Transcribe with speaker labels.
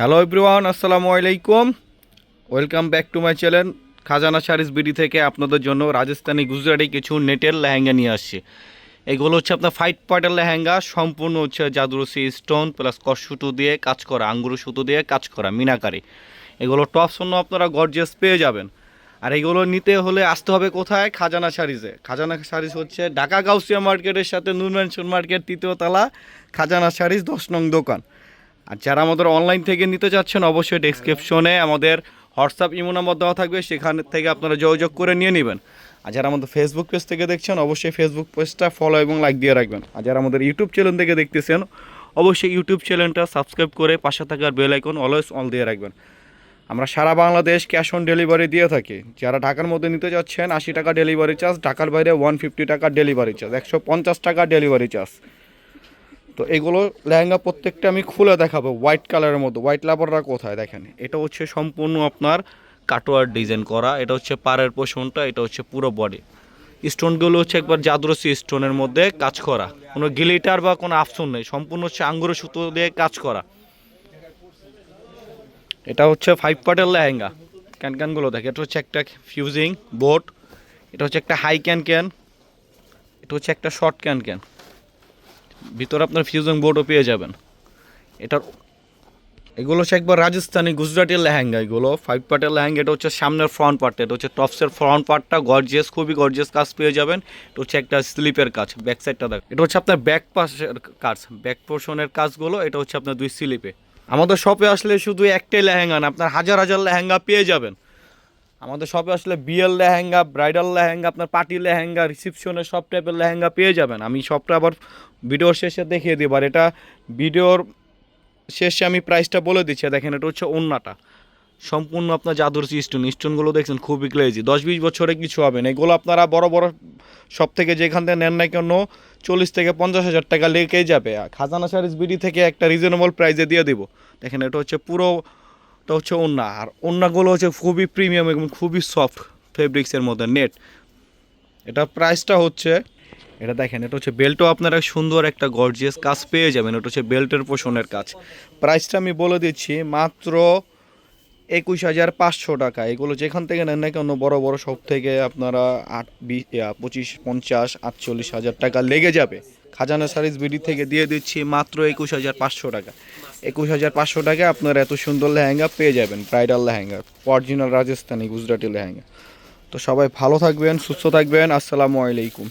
Speaker 1: Hello everyone আসসালামু আলাইকুম welcome back to my channel Khazana Sharis BD থেকে আপনাদের জন্য রাজস্থানি গুজরাটি কিছু নেটের লেহেঙ্গা নিয়ে আসছে। এগুলো হচ্ছে আপনার ফাইট পার্টের লেহেঙ্গা, সম্পূর্ণ হচ্ছে জাদুরসি স্টোন প্লাস কষ সুতো দিয়ে কাজ করা, আঙ্গুর সুতো দিয়ে কাজ করা, মিনাকারি। এগুলো টপ শূন্য আপনারা গর্জিয়াস পেয়ে যাবেন। আর এগুলো নিতে হলে আসতে হবে কোথায়? খাজানা শাড়িজে খাজানা শাড়িজ হচ্ছে ঢাকা গাউসিয়া মার্কেটের সাথে নুন মার্কেট তৃতীয় তলা খাজানা শাড়িজ দশ নং দোকান। আর যারা আমাদের অনলাইন থেকে নিতে চাচ্ছেন, অবশ্যই ডেসক্রিপশনে আমাদের হোয়াটসঅ্যাপ ইমো নাম্বার দেওয়া থাকবে, সেখান থেকে আপনারা যোগাযোগ করে নিয়ে নেবেন। আর যারা আমাদের ফেসবুক পেজ থেকে দেখছেন, অবশ্যই ফেসবুক পেজটা ফলো এবং লাইক দিয়ে রাখবেন। আর যারা আমাদের ইউটিউব চ্যানেল থেকে দেখতেছেন, অবশ্যই ইউটিউব চ্যানেলটা সাবস্ক্রাইব করে পাশে থাকার বেল আইকন অলওয়েজ অল দিয়ে রাখবেন। আমরা সারা বাংলাদেশ ক্যাশ অন ডেলিভারি দিয়ে থাকি। যারা ঢাকার মধ্যে নিতে যাচ্ছেন, আশি টাকা ডেলিভারি চার্জ ঢাকার বাইরে ওয়ান ফিফটি টাকা ডেলিভারি চার্জ একশো পঞ্চাশ টাকা ডেলিভারি চার্জ তো এগুলো লেহেঙ্গা প্রত্যেকটা আমি খুলে দেখাবো হোয়াইট কালারের মধ্যে। হোয়াইট লাভাররা কোথায় দেখেন? এটা হচ্ছে সম্পূর্ণ আপনার কাটোয়ার ডিজাইন করা, এটা হচ্ছে পাড়ের পোষণটা, এটা হচ্ছে পুরো বডি স্টোনগুলো হচ্ছে একবার জাদরসি স্টোনের মধ্যে কাজ করা। কোনো গিলিটার বা কোনো আফসন নেই, সম্পূর্ণ হচ্ছে আঙ্গুর সুতো দিয়ে কাজ করা। এটা হচ্ছে ফাইভ পার্টের লেহেঙ্গা। ক্যান ক্যানগুলো দেখে এটা হচ্ছে একটা ফিউজিং বোট এটা হচ্ছে একটা হাই ক্যান ক্যান এটা হচ্ছে একটা শর্ট ক্যান ক্যান ভিতরে আপনার ফিউজিং বোর্ডও পেয়ে যাবেন। এটার এগুলো হচ্ছে একবার রাজস্থানি গুজরাটের লেহেঙ্গা এগুলো। ফাইভ পার্টের লেহেঙ্গা, এটা হচ্ছে সামনের ফ্রন্ট পার্টটা এটা হচ্ছে টপসের ফ্রন্ট পার্টটা গর্জিয়াস খুবই গর্জিয়াস কাজ পেয়ে যাবেন। এটা হচ্ছে একটা স্লিপের কাজ ব্যাক সাইডটা দেখ। এটা হচ্ছে আপনার ব্যাক পাশের কাজ ব্যাক পোর্শনের কাজগুলো, এটা হচ্ছে আপনার দুই স্লিপে আমাদের শপে আসলে শুধু একটাই লেহেঙ্গা না, আপনার হাজার হাজার লেহেঙ্গা পেয়ে যাবেন। আমাদের শপে আসলে বিয়ের লেহেঙ্গা ব্রাইডাল লেহেঙ্গা, আপনার পার্টি লেহেঙ্গা রিসেপশনের সব টাইপের লেহেঙ্গা পেয়ে যাবেন। আমি সবটা আবার ভিডিওর শেষে দেখিয়ে দিই আর এটা ভিডিওর শেষে আমি প্রাইসটা বলে দিচ্ছি। দেখেন, এটা হচ্ছে ওন্নাটা। সম্পূর্ণ আপনার জাদুর স্টোন স্টোনগুলো দেখছেন, খুবই ক্লেজি দশ বিশ বছরে কিছু হবে না। এগুলো আপনারা বড় বড় সব থেকে যেখান থেকে নেন না কেন, চল্লিশ থেকে পঞ্চাশ হাজার টাকা লেগেই যাবে। খাজানা সারিস বিডি থেকে একটা রিজনেবল প্রাইসে দিয়ে দিব। দেখেন, এটা হচ্ছে পুরো এটা হচ্ছে ওন্না আর ওন্নাগুলো হচ্ছে খুবই প্রিমিয়াম এবং খুবই সফট ফেব্রিক্সের মধ্যে নেট এটা প্রাইসটা হচ্ছে, এটা দেখেন, এটা হচ্ছে বেল্টও আপনারা সুন্দর একটা গর্জিয়াস কাজ পেয়ে যাবেন। এটা হচ্ছে বেল্টের পোষণের কাজ। প্রাইসটা আমি বলে দিচ্ছি মাত্র একুশ হাজার পাঁচশো টাকা। এগুলো যেখান থেকে নেন না কেন, বড় বড় সব থেকে আপনারা আট, বিশ পঁচিশ, পঞ্চাশ, আটচল্লিশ হাজার টাকা লেগে যাবে। খাজানা সারিজ বিডি থেকে দিয়ে দিচ্ছি মাত্র একুশ হাজার পাঁচশো টাকা। একুশ হাজার পাঁচশো টাকায় আপনারা এত সুন্দর লেহেঙ্গা পেয়ে যাবেন ব্রাইডাল লেহেঙ্গা অরিজিনাল রাজস্থানি গুজরাটি লেহেঙ্গা। তো সবাই ভালো থাকবেন, সুস্থ থাকবেন, আসসালামু আলাইকুম।